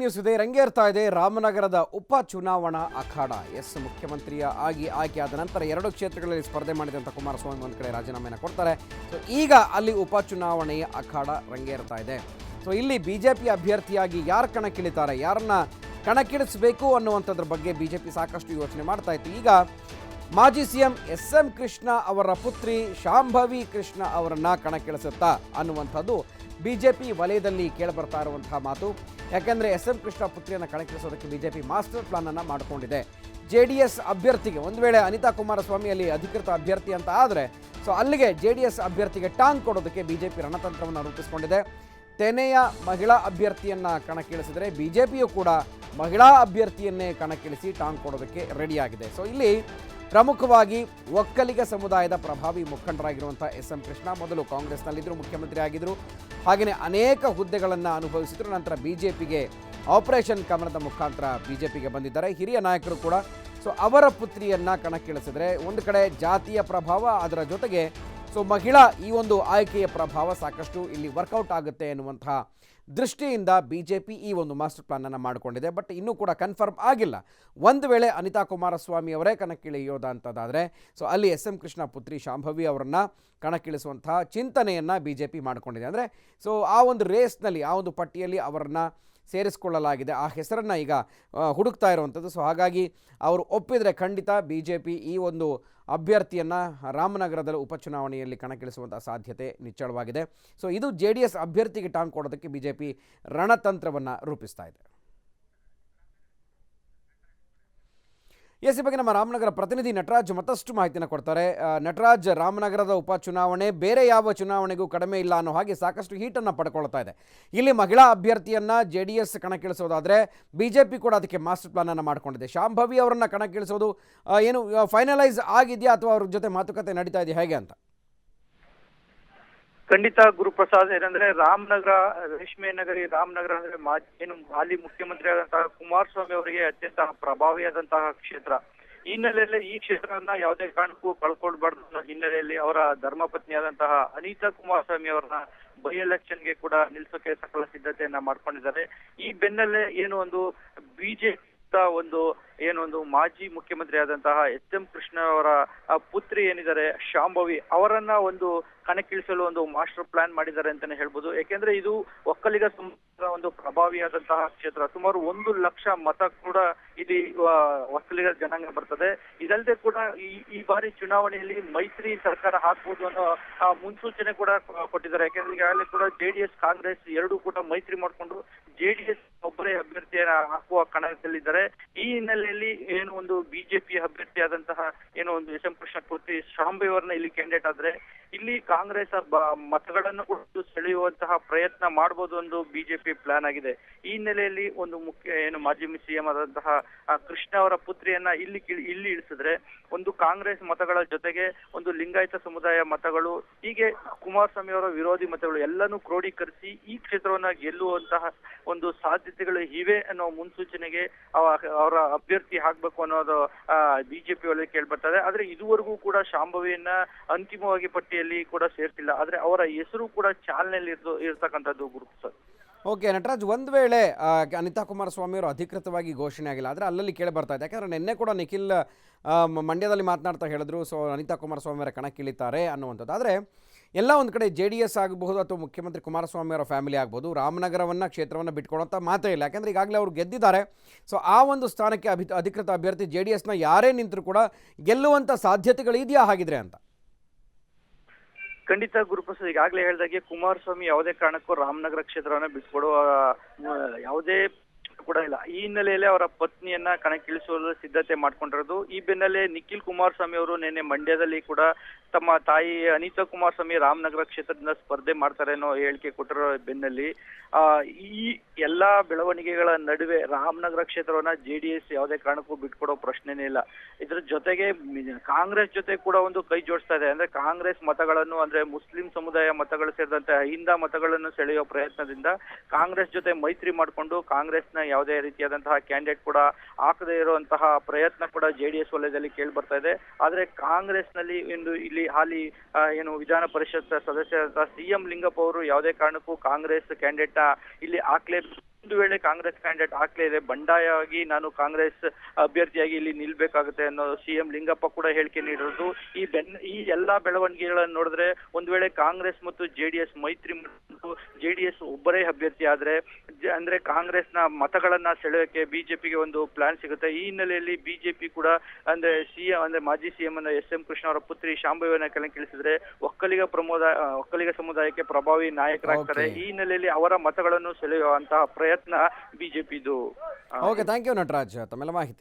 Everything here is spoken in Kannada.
ನ್ಯೂಸ್ ಇದೆ, ರಂಗೇರ್ತಾ ಇದೆ. ರಾಮನಗರದ ಉಪ ಚುನಾವಣಾ ಅಖಾಡ. ಎಸ್ ಮುಖ್ಯಮಂತ್ರಿಯ ಆಗಿ ಆಯ್ಕೆಯಾದ ನಂತರ ಎರಡು ಕ್ಷೇತ್ರಗಳಲ್ಲಿ ಸ್ಪರ್ಧೆ ಮಾಡಿದಂಥ ಕುಮಾರಸ್ವಾಮಿ ಒಂದು ಕಡೆ ರಾಜೀನಾಮೆಯನ್ನು ಕೊಡ್ತಾರೆ. ಸೊ ಈಗ ಅಲ್ಲಿ ಉಪ ಚುನಾವಣೆಯ ಅಖಾಡ ರಂಗೇರ್ತಾ ಇದೆ. ಸೊ ಇಲ್ಲಿ ಬಿ ಜೆ ಪಿ ಅಭ್ಯರ್ಥಿಯಾಗಿ ಯಾರು ಕಣಕ್ಕಿಳಿತಾರೆ? ಯಾರನ್ನ ಕಣಕ್ಕಿಳಿಸಬೇಕು ಅನ್ನುವಂಥದ್ರ ಬಗ್ಗೆ ಬಿ ಜೆ ಪಿ ಸಾಕಷ್ಟು ಯೋಚನೆ ಮಾಡ್ತಾ ಇತ್ತು. ಈಗ ಮಾಜಿ C M S M Krishna ಅವರ ಪುತ್ರಿ ಶಾಂಭವಿ ಕೃಷ್ಣ ಅವರನ್ನ ಕಣಕ್ಕಿಳಿಸುತ್ತಾ ಅನ್ನುವಂಥದ್ದು ಬಿ ಜೆ ವಲಯದಲ್ಲಿ ಕೇಳಿಬರ್ತಾ ಇರುವಂತಹ ಮಾತು. ಯಾಕೆಂದರೆ ಎಸ್ ಎಂ ಕೃಷ್ಣ ಪುತ್ರಿಯನ್ನು ಕಣಕ್ಕಿಳಿಸೋದಕ್ಕೆ ಬಿ ಜೆ ಪಿ ಮಾಸ್ಟರ್ ಪ್ಲಾನನ್ನು ಮಾಡಿಕೊಂಡಿದೆ. ಜೆ ಡಿ ಎಸ್ ಅಭ್ಯರ್ಥಿಗೆ ಒಂದು ವೇಳೆ ಅನಿತಾ ಕುಮಾರಸ್ವಾಮಿ ಅಲ್ಲಿ ಅಧಿಕೃತ ಅಭ್ಯರ್ಥಿ ಅಂತ ಆದರೆ, ಸೊ ಅಲ್ಲಿಗೆ ಜೆ ಡಿ ಎಸ್ ಅಭ್ಯರ್ಥಿಗೆ ಟಾಂಗ್ ಕೊಡೋದಕ್ಕೆ ಬಿ ಜೆ ಪಿ ರಣತಂತ್ರವನ್ನು ರೂಪಿಸಿಕೊಂಡಿದೆ. ತೆನೆಯ ಮಹಿಳಾ ಅಭ್ಯರ್ಥಿಯನ್ನು ಕಣಕ್ಕಿಳಿಸಿದರೆ ಬಿ ಜೆ ಪಿಯು ಕೂಡ ಮಹಿಳಾ ಅಭ್ಯರ್ಥಿಯನ್ನೇ ಕಣಕ್ಕಿಳಿಸಿ ಟಾಂಗ್ ಕೊಡೋದಕ್ಕೆ ರೆಡಿಯಾಗಿದೆ. ಸೊ ಇಲ್ಲಿ ಪ್ರಮುಖವಾಗಿ ಒಕ್ಕಲಿಗ ಸಮುದಾಯದ ಪ್ರಭಾವಿ ಮುಖಂಡರಾಗಿರುವಂಥ ಎಸ್ ಎಂ ಕೃಷ್ಣ ಮೊದಲು ಕಾಂಗ್ರೆಸ್ನಲ್ಲಿದ್ದರು ಮುಖ್ಯಮಂತ್ರಿ ಆಗಿದ್ದರು ಹಾಗೆಯೇ ಅನೇಕ ಹುದ್ದೆಗಳನ್ನು ಅನುಭವಿಸಿದ್ರು. ನಂತರ ಬಿ ಜೆ ಪಿಗೆ ಆಪರೇಷನ್ ಕಮಲದ ಮುಖಾಂತರ ಬಿ ಜೆ ಪಿಗೆ ಬಂದಿದ್ದಾರೆ. ಹಿರಿಯ ನಾಯಕರು ಕೂಡ. ಸೊ ಅವರ ಪುತ್ರಿಯನ್ನು ಕಣಕ್ಕಿಳಿಸಿದರೆ ಒಂದು ಕಡೆ ಜಾತಿಯ ಪ್ರಭಾವ, ಅದರ ಜೊತೆಗೆ ಸೊ ಮಹಿಳಾ ಈ ಒಂದು ಆಯ್ಕೆಯ ಪ್ರಭಾವ ಸಾಕಷ್ಟು ಇಲ್ಲಿ ವರ್ಕೌಟ್ ಆಗುತ್ತೆ ಎನ್ನುವಂತಹ ದೃಷ್ಟಿಯಿಂದ ಬಿ ಜೆ ಪಿ ಈ ಒಂದು ಮಾಸ್ಟರ್ ಪ್ಲಾನನ್ನು ಮಾಡಿಕೊಂಡಿದೆ. ಬಟ್ ಇನ್ನೂ ಕೂಡ ಕನ್ಫರ್ಮ್ ಆಗಿಲ್ಲ. ಒಂದು ವೇಳೆ ಅನಿತಾ ಕುಮಾರಸ್ವಾಮಿ ಅವರೇ ಕಣಕ್ಕಿಳಿಯೋದ ಅಂತದಾದರೆ ಸೊ ಅಲ್ಲಿ ಎಸ್ ಎಂ ಕೃಷ್ಣ ಪುತ್ರಿ ಶಾಂಭವಿ ಅವರನ್ನು ಕಣಕ್ಕಿಳಿಸುವಂತಹ ಚಿಂತನೆಯನ್ನು ಬಿ ಜೆ ಪಿ ಮಾಡಿಕೊಂಡಿದೆ. ಅಂದರೆ ಸೊ ಆ ಒಂದು ರೇಸ್ನಲ್ಲಿ ಆ ಒಂದು ಪಟ್ಟಿಯಲ್ಲಿ ಅವರನ್ನು ಸೇರಿಸಿಕೊಳ್ಳಲಾಗಿದೆ. ಆ ಹೆಸರನ್ನು ಈಗ ಹುಡುಕ್ತಾ ಇರುವಂಥದ್ದು. ಸೊ ಹಾಗಾಗಿ ಅವರು ಒಪ್ಪಿದರೆ ಖಂಡಿತ ಬಿ ಜೆ ಪಿ ಈ ಒಂದು ಅಭ್ಯರ್ಥಿಯನ್ನು ರಾಮನಗರದಲ್ಲಿ ಉಪಚುನಾವಣೆಯಲ್ಲಿ ಕಣಕ್ಕಿಳಿಸುವಂಥ ಸಾಧ್ಯತೆ ನಿಚ್ಚಳವಾಗಿದೆ. ಸೊ ಇದು ಜೆ ಡಿ ಎಸ್ ಅಭ್ಯರ್ಥಿಗೆ ಟಾಂಗ್ ಕೊಡೋದಕ್ಕೆ ಬಿ ಜೆ ಪಿ ರಣತಂತ್ರವನ್ನು ರೂಪಿಸ್ತಾ ಇದೆ. ಎಸ್, ಈ ಬಗ್ಗೆ ನಮ್ಮ ರಾಮನಗರ ಪ್ರತಿನಿಧಿ ನಟರಾಜ್ ಮತ್ತಷ್ಟು ಮಾಹಿತಿಯನ್ನು ಕೊಡ್ತಾರೆ. ನಟರಾಜ್, ರಾಮನಗರದ ಉಪಚುನಾವಣೆ ಬೇರೆ ಯಾವ ಚುನಾವಣೆಗೂ ಕಡಿಮೆ ಇಲ್ಲ ಅನ್ನೋ ಹಾಗೆ ಸಾಕಷ್ಟು ಹೀಟನ್ನು ಪಡ್ಕೊಳ್ತಾ ಇದೆ. ಇಲ್ಲಿ ಮಹಿಳಾ ಅಭ್ಯರ್ಥಿಯನ್ನು ಜೆ ಡಿ ಎಸ್ ಕಣಕ್ಕಿಳಿಸೋದಾದರೆ ಬಿ ಜೆ ಪಿ ಕೂಡ ಅದಕ್ಕೆ ಮಾಸ್ಟರ್ ಪ್ಲಾನನ್ನು ಮಾಡಿಕೊಂಡಿದೆ. ಶಾಂಭವಿ ಅವರನ್ನು ಕಣಕ್ಕಿಳಿಸೋದು ಏನು ಫೈನಲೈಸ್ ಆಗಿದೆಯಾ ಅಥವಾ ಅವ್ರ ಜೊತೆ ಮಾತುಕತೆ ನಡೀತಾ ಇದೆಯಾ ಹೇಗೆ ಅಂತ? ಖಂಡಿತ ಗುರುಪ್ರಸಾದ್, ಏನಂದ್ರೆ ರಾಮನಗರ, ರೇಷ್ಮೆ ನಗರಿ, ರಾಮನಗರ ಅಂದ್ರೆ ಮಾಜಿ ಏನು ಹಾಲಿ ಮುಖ್ಯಮಂತ್ರಿ ಆದಂತಹ ಕುಮಾರಸ್ವಾಮಿ ಅವರಿಗೆ ಅತ್ಯಂತ ಪ್ರಭಾವಿಯಾದಂತಹ ಕ್ಷೇತ್ರ. ಈ ಹಿನ್ನೆಲೆಯಲ್ಲಿ ಈ ಕ್ಷೇತ್ರವನ್ನ ಯಾವುದೇ ಕಾರಣಕ್ಕೂ ಕಳ್ಕೊಳ್ಬಾರ್ದು ಅನ್ನೋ ಹಿನ್ನೆಲೆಯಲ್ಲಿ ಅವರ ಧರ್ಮಪತ್ನಿಯಾದಂತಹ ಅನಿತಾ ಕುಮಾರಸ್ವಾಮಿ ಅವರನ್ನ ಬೈ ಎಲೆಕ್ಷನ್ಗೆ ಕೂಡ ನಿಲ್ಸೋಕೆ ಸಕಲ ಸಿದ್ಧತೆಯನ್ನ ಮಾಡ್ಕೊಂಡಿದ್ದಾರೆ. ಈ ಬೆನ್ನಲ್ಲೇ ಏನು ಒಂದು ಬಿಜೆಪಿ ಒಂದು ಏನು ಒಂದು ಮಾಜಿ ಮುಖ್ಯಮಂತ್ರಿ ಆದಂತಹ ಎಸ್ ಎಂ ಕೃಷ್ಣ ಅವರ ಪುತ್ರಿ ಏನಿದ್ದಾರೆ, ಶಾಂಭವಿ ಅವರನ್ನ ಒಂದು ಕಣಕ್ಕಿಳಿಸಲು ಒಂದು ಮಾಸ್ಟರ್ ಪ್ಲಾನ್ ಮಾಡಿದ್ದಾರೆ ಅಂತಾನೆ ಹೇಳ್ಬೋದು. ಯಾಕೆಂದ್ರೆ ಇದು ಒಕ್ಕಲಿಗ ಒಂದು ಪ್ರಭಾವಿಯಾದಂತಹ ಕ್ಷೇತ್ರ. ಸುಮಾರು ಒಂದು ಲಕ್ಷ ಮತ ಕೂಡ ಇಲ್ಲಿ ಒಕ್ಕಲಿಗ ಜನಾಂಗ ಬರ್ತದೆ. ಇದಲ್ಲದೆ ಕೂಡ ಈ ಈ ಬಾರಿ ಚುನಾವಣೆಯಲ್ಲಿ ಮೈತ್ರಿ ಸರ್ಕಾರ ಹಾಕ್ಬೋದು ಅನ್ನೋ ಮುನ್ಸೂಚನೆ ಕೂಡ ಕೊಟ್ಟಿದ್ದಾರೆ. ಯಾಕೆಂದ್ರೆ ಈಗಾಗಲೇ ಕೂಡ ಜೆಡಿಎಸ್ ಕಾಂಗ್ರೆಸ್ ಎರಡೂ ಕೂಡ ಮೈತ್ರಿ ಮಾಡಿಕೊಂಡು ಜೆಡಿಎಸ್ ಒಬ್ಬರೇ ಅಭ್ಯರ್ಥಿಯನ್ನ ಹಾಕುವ ಕಣದಲ್ಲಿದ್ದಾರೆ. ಈ ಹಿನ್ನೆಲೆಯಲ್ಲಿ ಏನು ಒಂದು ಬಿಜೆಪಿ ಅಭ್ಯರ್ಥಿಯಾದಂತಹ ಏನು ಒಂದು ಎಸ್ ಎಂ ಕೃಷ್ಣ ಪೂರ್ತಿ ಶಾಂಬೆ ಅವರನ್ನ ಇಲ್ಲಿ ಕ್ಯಾಂಡಿಡೇಟ್ ಆದ್ರೆ ಇಲ್ಲಿ ಕಾಂಗ್ರೆಸ್ ಮತಗಳನ್ನು ಕೊಟ್ಟು ಸೆಳೆಯುವಂತಹ ಪ್ರಯತ್ನ ಮಾಡಬಹುದು ಒಂದು ಬಿಜೆಪಿ ಪ್ಲಾನ್ ಆಗಿದೆ. ಈ ಹಿನ್ನೆಲೆಯಲ್ಲಿ ಒಂದು ಮುಖ್ಯ ಏನು ಮಾಜಿ ಸಿಎಂ ಆದಂತಹ ಕೃಷ್ಣ ಅವರ ಪುತ್ರಿಯನ್ನ ಇಲ್ಲಿ ಇಲ್ಲಿ ಇಳಿಸಿದ್ರೆ ಒಂದು ಕಾಂಗ್ರೆಸ್ ಮತಗಳ ಜೊತೆಗೆ ಒಂದು ಲಿಂಗಾಯತ ಸಮುದಾಯ ಮತಗಳು, ಹೀಗೆ ಕುಮಾರಸ್ವಾಮಿ ಅವರ ವಿರೋಧಿ ಮತಗಳು ಎಲ್ಲನೂ ಕ್ರೋಢೀಕರಿಸಿ ಈ ಕ್ಷೇತ್ರವನ್ನ ಗೆಲ್ಲುವಂತಹ ಒಂದು ಸಾಧ್ಯತೆಗಳು ಇವೆ ಅನ್ನೋ ಮುನ್ಸೂಚನೆಗೆ ಅವರ ಅಭ್ಯರ್ಥಿ ಹಾಕ್ಬೇಕು ಅನ್ನೋದು ಬಿಜೆಪಿ ಒಳಗೆ ಕೇಳ್ಬರ್ತದೆ ಆದ್ರೆ ಇದುವರೆಗೂ ಕೂಡ ಶಾಂಭವಿಯನ್ನ ಅಂತಿಮವಾಗಿ ಪಟ್ಟಿಯಲ್ಲಿ ಕೂಡ ಸೇರ್ತಿಲ್ಲ. ಆದ್ರೆ ಅವರ ಹೆಸರು ಕೂಡ ಚಾಲನೆಯಲ್ಲಿ ಇರ್ತಕ್ಕಂಥದ್ದು ಗುರುತು ಸರ್. ಓಕೆ, ನಟರಾಜ್, ಒಂದು ವೇಳೆ ಅನಿತಾ ಕುಮಾರಸ್ವಾಮಿ ಅವರು ಅಧಿಕೃತವಾಗಿ ಘೋಷಣೆ ಆಗಿಲ್ಲ, ಆದರೆ ಅಲ್ಲಲ್ಲಿ ಕೇಳಿ ಬರ್ತಾ ಇದೆ ಯಾಕಂದರೆ ನಿನ್ನೆ ಕೂಡ ನಿಖಿಲ್ ಮಂಡ್ಯದಲ್ಲಿ ಮಾತನಾಡ್ತಾ ಹೇಳಿದ್ರು, ಸೊ, ಅನಿತಾ ಕುಮಾರಸ್ವಾಮಿ ಅವರ ಕಣಕ್ಕಿಳಿತಾರೆ ಅನ್ನುವಂಥದ್ದು. ಆದರೆ ಎಲ್ಲ ಒಂದು ಕಡೆ ಜೆ ಡಿ ಎಸ್ ಆಗಬಹುದು ಅಥವಾ ಮುಖ್ಯಮಂತ್ರಿ ಕುಮಾರಸ್ವಾಮಿ ಅವರ ಫ್ಯಾಮಿಲಿ ಆಗ್ಬೋದು ರಾಮನಗರವನ್ನು ಕ್ಷೇತ್ರವನ್ನು ಬಿಟ್ಕೊಡೋಂಥ ಮಾತೇ ಇಲ್ಲ. ಯಾಕಂದರೆ ಈಗಾಗಲೇ ಅವರು ಗೆದ್ದಿದ್ದಾರೆ. ಸೊ ಆ ಒಂದು ಸ್ಥಾನಕ್ಕೆ ಅಭಿ, ಅಧಿಕೃತ ಅಭ್ಯರ್ಥಿ ಜೆ ಡಿ ಎಸ್ನ ಯಾರೇ ನಿಂತರೂ ಕೂಡ ಗೆಲ್ಲುವಂಥ ಸಾಧ್ಯತೆಗಳು ಇದೆಯಾ ಹಾಗಿದ್ರೆ ಅಂತ? ಖಂಡಿತ ಗುರುಪ್ರಸಾದ್, ಈಗಾಗಲೇ ಹೇಳಿದಾಗೆ ಕುಮಾರಸ್ವಾಮಿ ಯಾವುದೇ ಕಾರಣಕ್ಕೂ ರಾಮನಗರ ಕ್ಷೇತ್ರವನ್ನು ಬಿಟ್ಕೊಡುವ ಯಾವುದೇ ಕೂಡ ಇಲ್ಲ. ಈ ಹಿನ್ನೆಲೆಯಲ್ಲಿ ಅವರ ಪತ್ನಿಯನ್ನ ಕಣಕ್ಕಿಳಿಸುವ ಸಿದ್ಧತೆ ಮಾಡ್ಕೊಂಡಿರೋದು. ಈ ಬೆನ್ನಲ್ಲೇ ನಿಖಿಲ್ ಕುಮಾರಸ್ವಾಮಿ ಅವರು ನಿನ್ನೆ ಮಂಡ್ಯದಲ್ಲಿ ಕೂಡ ತಮ್ಮ ತಾಯಿ ಅನಿತಾ ಕುಮಾರಸ್ವಾಮಿ ರಾಮನಗರ ಕ್ಷೇತ್ರದಿಂದ ಸ್ಪರ್ಧೆ ಮಾಡ್ತಾರೆ ಅನ್ನೋ ಹೇಳಿಕೆ ಕೊಟ್ಟಿರೋ ಬೆನ್ನಲ್ಲಿ, ಆ, ಈ ಎಲ್ಲಾ ಬೆಳವಣಿಗೆಗಳ ನಡುವೆ ರಾಮನಗರ ಕ್ಷೇತ್ರವನ್ನ ಜೆಡಿಎಸ್ ಯಾವುದೇ ಕಾರಣಕ್ಕೂ ಬಿಟ್ಕೊಡೋ ಪ್ರಶ್ನೆನೇ ಇಲ್ಲ. ಇದ್ರ ಜೊತೆಗೆ ಕಾಂಗ್ರೆಸ್ ಜೊತೆ ಕೂಡ ಒಂದು ಕೈ ಜೋಡಿಸ್ತಾ ಇದೆ. ಅಂದ್ರೆ ಕಾಂಗ್ರೆಸ್ ಮತಗಳನ್ನು, ಅಂದ್ರೆ ಮುಸ್ಲಿಂ ಸಮುದಾಯ ಮತಗಳು ಸೇರಿದಂತೆ ಅಹಿಂದ ಮತಗಳನ್ನು ಸೆಳೆಯುವ ಪ್ರಯತ್ನದಿಂದ ಕಾಂಗ್ರೆಸ್ ಜೊತೆ ಮೈತ್ರಿ ಮಾಡಿಕೊಂಡು ಕಾಂಗ್ರೆಸ್ನ ಯಾವುದೇ ರೀತಿಯಾದಂತಹ ಕ್ಯಾಂಡಿಡೇಟ್ ಕೂಡ ಹಾಕದೇ ಇರುವಂತಹ ಪ್ರಯತ್ನ ಕೂಡ ಜೆಡಿಎಸ್ ವಲಯದಲ್ಲಿ ಕೇಳಿ ಬರ್ತಾ ಇದೆ. ಆದ್ರೆ ಕಾಂಗ್ರೆಸ್ನಲ್ಲಿ ಇಂದು ಇಲ್ಲಿ ಹಾಲಿ ಏನು ವಿಧಾನ ಪರಿಷತ್ ಸದಸ್ಯ ಸಿಎಂ ಲಿಂಗಪ್ಪ ಅವರು ಯಾವುದೇ ಕಾರಣಕ್ಕೂ ಕಾಂಗ್ರೆಸ್ ಕ್ಯಾಂಡಿಡೇಟ್ ಇಲ್ಲಿ ಹಾಕ್ಲೇ ಒಂದು ವೇಳೆ ಕಾಂಗ್ರೆಸ್ ಕ್ಯಾಂಡಿಡೇಟ್ ಇದೆ ಬಂಡಾಯವಾಗಿ ನಾನು ಕಾಂಗ್ರೆಸ್ ಅಭ್ಯರ್ಥಿಯಾಗಿ ಇಲ್ಲಿ ನಿಲ್ಬೇಕಾಗುತ್ತೆ ಅನ್ನೋ ಸಿಎಂ ಲಿಂಗಪ್ಪ ಕೂಡ ಹೇಳಿಕೆ ನೀಡಿರೋದು. ಈ ಬೆನ್ ಈ ಎಲ್ಲಾ ಬೆಳವಣಿಗೆಗಳನ್ನು ನೋಡಿದ್ರೆ ಒಂದು ವೇಳೆ ಕಾಂಗ್ರೆಸ್ ಮತ್ತು ಜೆಡಿಎಸ್ ಮೈತ್ರಿ ಮತ್ತು ಜೆಡಿಎಸ್ ಒಬ್ಬರೇ ಅಭ್ಯರ್ಥಿ ಆದ್ರೆ ಅಂದ್ರೆ ಕಾಂಗ್ರೆಸ್ನ ಮತಗಳನ್ನ ಸೆಳೆಯೋಕೆ ಬಿಜೆಪಿಗೆ ಒಂದು ಪ್ಲಾನ್ ಸಿಗುತ್ತೆ. ಈ ಹಿನ್ನೆಲೆಯಲ್ಲಿ ಬಿಜೆಪಿ ಕೂಡ ಅಂದ್ರೆ ಸಿಎಂ ಅಂದ್ರೆ ಮಾಜಿ ಸಿಎಂ ಅನ್ನ ಎಸ್ ಎಂ ಕೃಷ್ಣ ಅವರ ಪುತ್ರಿ ಶಾಂಭವಿಯನ್ನ ಕೆಳಗಿಳಿಸಿದ್ರೆ ಒಕ್ಕಲಿಗ ಪ್ರಮೋದ ಒಕ್ಕಲಿಗ ಸಮುದಾಯಕ್ಕೆ ಪ್ರಭಾವಿ ನಾಯಕರಾಗ್ತಾರೆ. ಈ ಹಿನ್ನೆಲೆಯಲ್ಲಿ ಅವರ ಮತಗಳನ್ನು ಸೆಳೆಯುವಂತಹ ಪ್ರಯತ್ನ ಬಿಜೆಪಿದು ಓಕೆ ಥ್ಯಾಂಕ್ ಯು ನಟರಾಜ್ ತಮ್ಮೆಲ್ಲ ಮಾಹಿತಿ